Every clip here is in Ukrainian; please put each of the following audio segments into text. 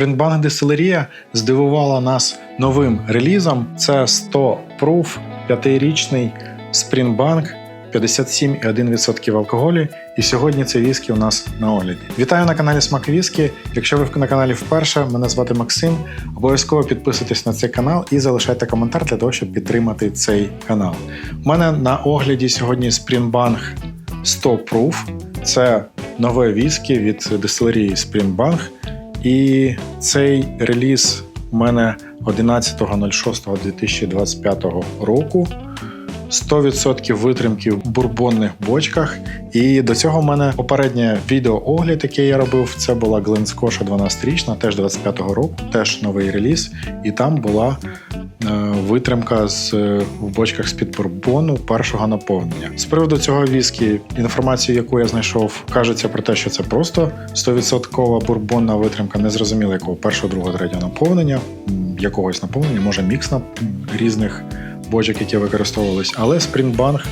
Springbank Distilleria здивувала нас новим релізом. Це 100 Proof 5-річний Springbank 57,1% алкоголю. І сьогодні це віскі у нас на огляді. Вітаю на каналі Смак Віскі. Якщо ви на каналі вперше, мене звати Максим. Обов'язково підписуйтесь на цей канал і залишайте коментар для того, щоб підтримати цей канал. У мене на огляді сьогодні Springbank 100 Proof. Це нове віскі від дистилерії Springbank. І цей реліз у мене 11.06.2025 року. 100% витримки в бурбонних бочках. І до цього в мене попереднє відеоогляд, який я робив, це була Гленскоша 12-річна, теж 25-го року, теж новий реліз. І там була витримка з, е, в бочках з-під бурбону першого наповнення. З приводу цього віскі, інформацію, яку я знайшов, кажеться про те, що це просто 100% бурбонна витримка, незрозуміло якого першого, другого, третього наповнення, якогось наповнення, може мікс на різних бочок, які використовувались. Але Springbank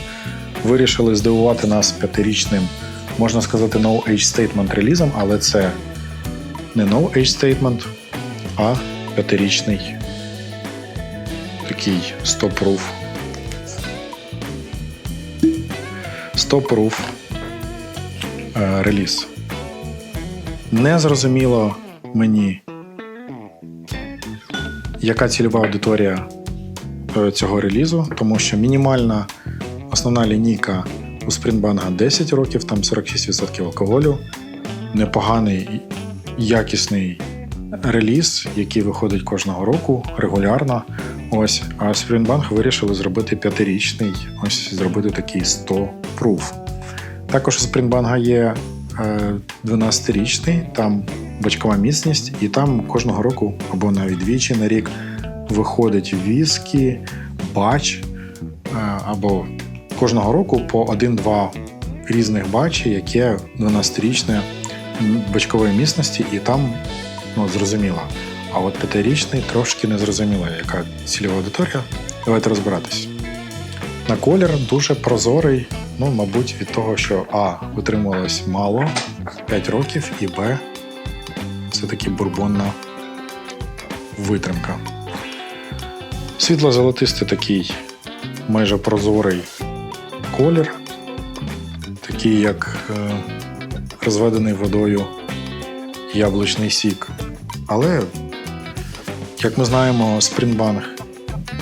вирішили здивувати нас п'ятирічним, можна сказати, no age statement релізом, але це не no age statement, а п'ятирічний такий 100 proof. 100 proof реліз. Не зрозуміло мені, яка цільова аудиторія е, цього релізу, тому що мінімальна основна лінійка у Springbank 10 років, там 46% алкоголю, непоганий якісний реліз, який виходить кожного року регулярно. Ось, а Springbank вирішили зробити п'ятирічний, ось зробити такий 100 proof. Також у Springbank є е, 12-річний, там бочкова міцність, і там кожного року або навіть двічі на рік виходить віскі, бач, е, або кожного року по 1-2 різних бачі, яке 12-річне бочкової міцності, і там ну, зрозуміло. А от п'ятирічний трошки не зрозуміло, яка цільова аудиторія. Давайте розбиратись. На колір дуже прозорий, ну, мабуть, від того, що А. Витримувалось мало 5 років, і Б. Це таки бурбонна витримка. Світло-золотистий такий майже прозорий колір, такий як е, розведений водою яблучний сік. Але, як ми знаємо, Springbank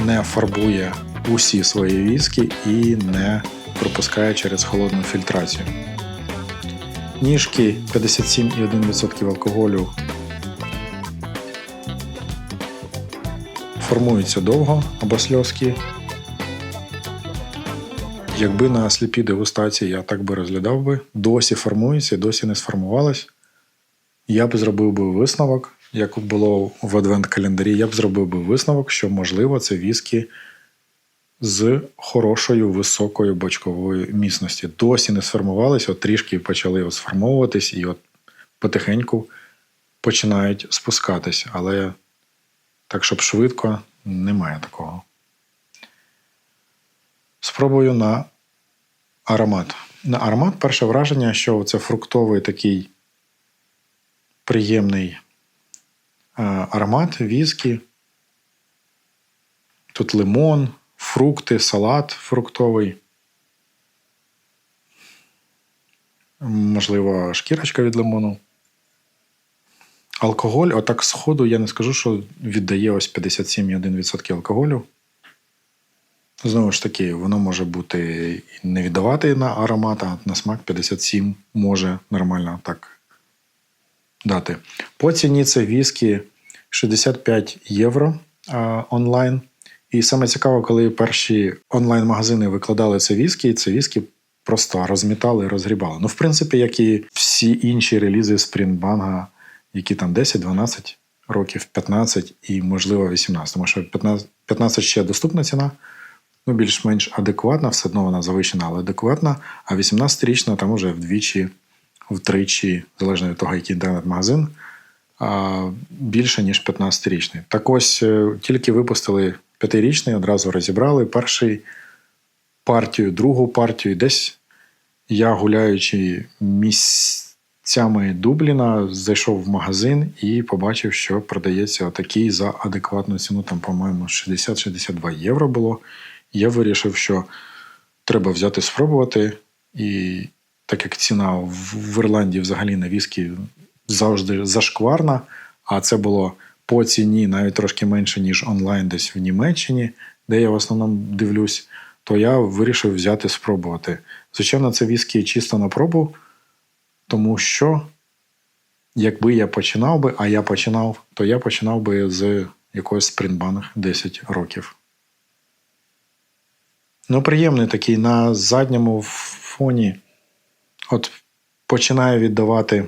не фарбує усі свої віскі і не пропускає через холодну фільтрацію. Ніжки 57,1% алкоголю формуються довго або сльозки. Якби на сліпій дегустації я так би розглядав би, досі формується, досі не сформувалось. Я б зробив би висновок, як було в адвент-календарі, я б зробив би висновок, що, можливо, це віскі з хорошою високою бочковою міцності. Досі не сформувалися, от трішки почали от сформовуватись і от потихеньку починають спускатись. Але так, щоб швидко, немає такого. Спробую на аромат. На аромат перше враження, що це фруктовий такий приємний аромат, віскі. Тут лимон, фрукти, салат фруктовий. Можливо, шкірочка від лимону. Алкоголь, отак з ходу, я не скажу, що віддає ось 57,1% алкоголю. Знову ж таки, воно може бути не віддавати на аромат, а на смак 57 може нормально так дати. По ціні це віскі 65 євро онлайн. І саме цікаво, коли перші онлайн-магазини викладали це віскі, це віскі просто розмітали і розгрібали. Ну, в принципі, як і всі інші релізи Springbank, які там 10-12 років, 15 і, можливо, 18. Тому що 15, 15 ще доступна ціна, ну, більш-менш адекватна, все одно вона завищена, але адекватна. А 18-річна там уже вдвічі, втричі, залежно від того, який інтернет-магазин, більше, ніж 15-річний. Так ось е, тільки випустили п'ятирічний, одразу розібрали перший партію, другу партію. Десь я гуляючи місцями Дубліна, зайшов в магазин і побачив, що продається такий за адекватну ціну, там, по-моєму, 60-62 євро було. Я вирішив, що треба взяти спробувати. І так як ціна в Ірландії взагалі на віскі завжди зашкварна, а це було по ціні навіть трошки менше, ніж онлайн десь в Німеччині, де я в основному дивлюсь, то я вирішив взяти спробувати. Звичайно, це віскі чисто на пробу, тому що якби я починав би, а я починав, то я починав би з якогось Springbank 10 років. Ну, приємний такий на задньому фоні. От починає віддавати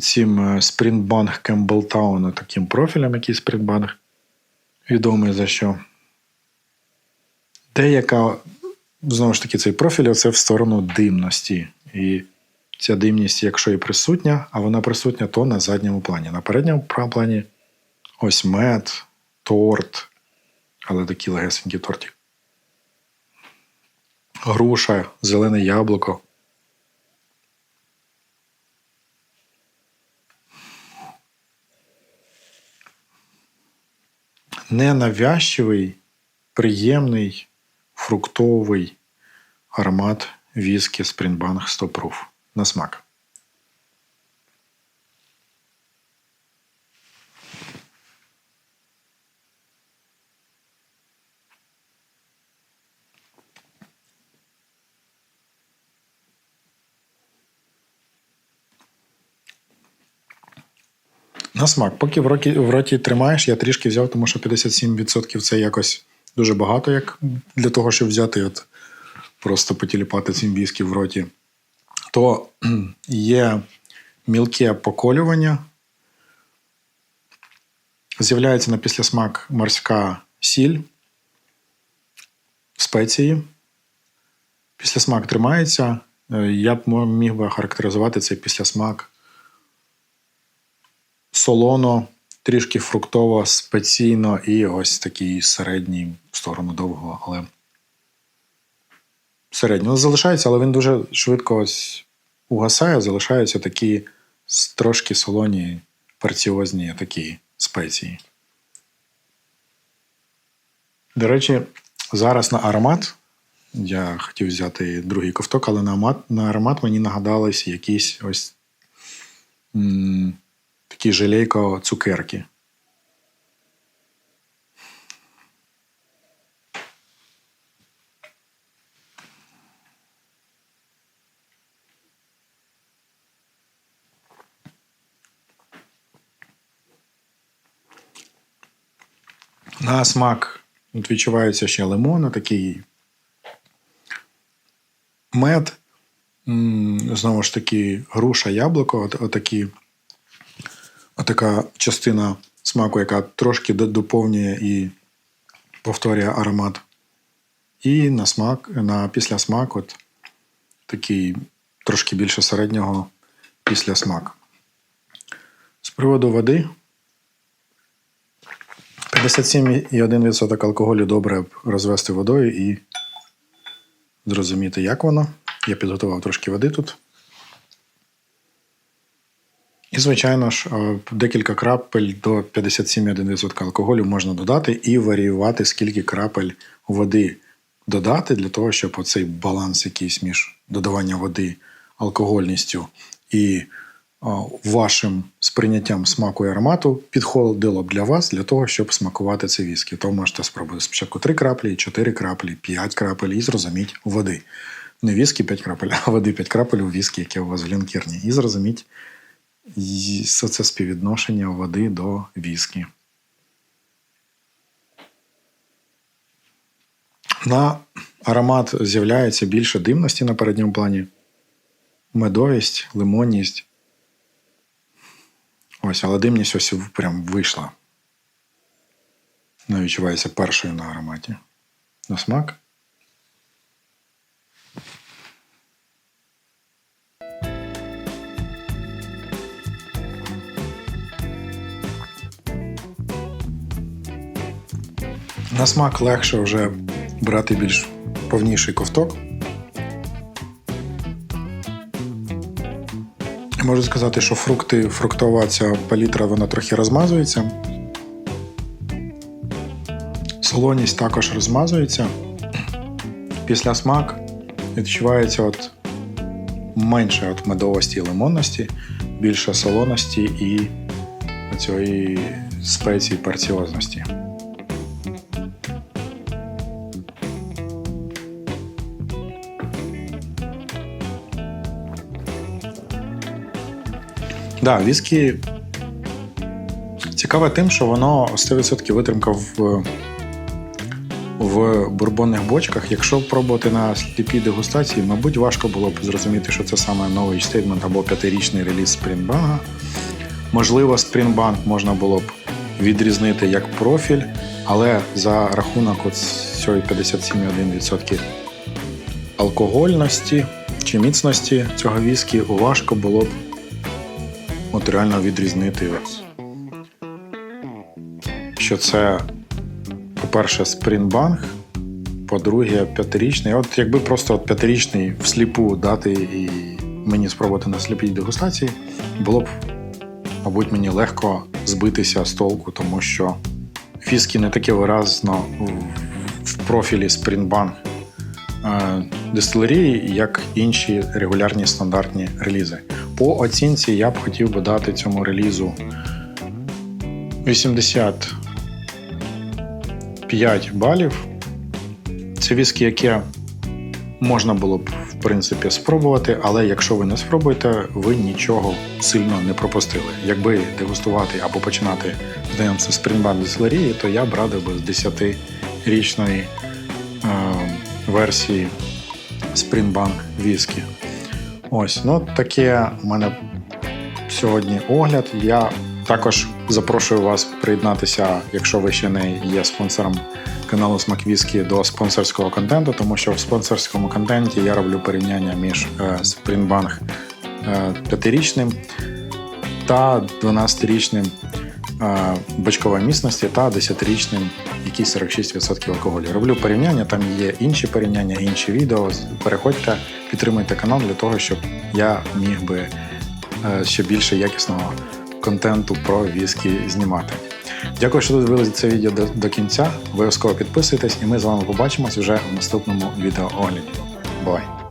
цим е, Springbank Campbelltown таким профілем, який Springbank відомий за що. Деяка, знову ж таки, цей профіль це в сторону димності. І ця димність, якщо і присутня, а вона присутня, то на задньому плані. На передньому плані ось мед, торт, але такий легесенький тортик. Груша, зелене яблуко. Ненавязчивий, приємний, фруктовий аромат віскі Springbank 100 Proof на смак. На смак. Поки в роті, в роті тримаєш, я трішки взяв, тому що 57% це якось дуже багато, як для того, щоб взяти от просто потіліпати цим віскі в роті. То є мілке поколювання. З'являється на післясмак морська сіль, спеції. Післясмак тримається. Е, Я б міг би характеризувати цей післясмак солоно, трішки фруктово, спеційно і ось такий середній в сторону довгого, але середнього залишається, але він дуже швидко ось угасає, залишаються такі трошки солоні, перціозні такі спеції. До речі, зараз на аромат. Я хотів взяти другий ковток, але на аромат, на аромат мені нагадались якісь ось такі желейко цукерки. На смак от відчувається ще лимон, такий мед. Знову ж таки, груша, яблуко, от, отакі, отака частина смаку, яка трошки доповнює і повторює аромат. І на смак, на післясмак, от такий трошки більше середнього післясмак. З приводу води. 57,1% алкоголю добре розвести водою і зрозуміти, як воно. Я підготував трошки води тут. І, звичайно ж, е, декілька крапель до 57,1% алкоголю можна додати і варіювати, скільки крапель води додати, для того, щоб оцей баланс якийсь між додаванням води, алкогольністю і вашим сприйняттям смаку і аромату підходило б для вас для того, щоб смакувати це віскі. То можете спробувати спочатку 3 краплі, 4 краплі, 5 крапель і зрозуміть води. Не віскі 5 крапель, а води 5 крапель у віскі, яке у вас в лінкірні. І зрозуміть і це співвідношення води до віскі. На аромат з'являється більше димності на передньому плані, медовість, лимонність. Ось, але димність ось прям вийшла. Не відчувається першою на ароматі. На смак. На смак легше вже брати більш повніший ковток. Можу сказати, що фрукти, фруктова ця палітра вона трохи розмазується. Солоність також розмазується. Після смак відчувається от менше от медовості і лимонності, більше солоності і цієї спеції перціозності. Да, віскі цікаве тим, що воно 100% витримка в, в бурбонних бочках. Якщо пробувати на сліпій дегустації, мабуть, важко було б зрозуміти, що це саме новий стейтмент або п'ятирічний реліз Спрінбанга. Можливо, Спрінбанк можна було б відрізнити як профіль, але за рахунок цієї 57,1% алкогольності чи міцності цього віскі важко було б от реально відрізнити, от, що це, по-перше, спрінбанк, по-друге, п'ятирічний. От якби просто от п'ятирічний всліпу дати і мені спробувати на сліпій дегустації, було б, мабуть, мені легко збитися з толку, тому що фіски не таке виразно в- профілі спрінбанк е, дистилерії, як інші регулярні стандартні релізи. По оцінці я б хотів би дати цьому релізу 85 балів. Це віскі, яке можна було б в принципі спробувати, але якщо ви не спробуєте, ви нічого сильно не пропустили. Якби дегустувати або починати знайомство з Springbank дистилерії, то я б радив би з 10-річної е, версії Springbank віскі. Ось, ну таке у мене сьогодні огляд. Я також запрошую вас приєднатися, якщо ви ще не є спонсором каналу Смаквіскі до спонсорського контенту, тому що в спонсорському контенті я роблю порівняння між е, Springbank е, 5-річним та 12-річним е, бочкової міцності та 10-річним, який 46% алкоголю. Роблю порівняння, там є інші порівняння, інші відео. Переходьте, підтримуйте канал для того, щоб я міг би е, ще більше якісного контенту про віскі знімати. Дякую, що додивилися це відео до, до кінця. Обов'язково підписуйтесь, і ми з вами побачимось вже в наступному відео огляді. Бувай!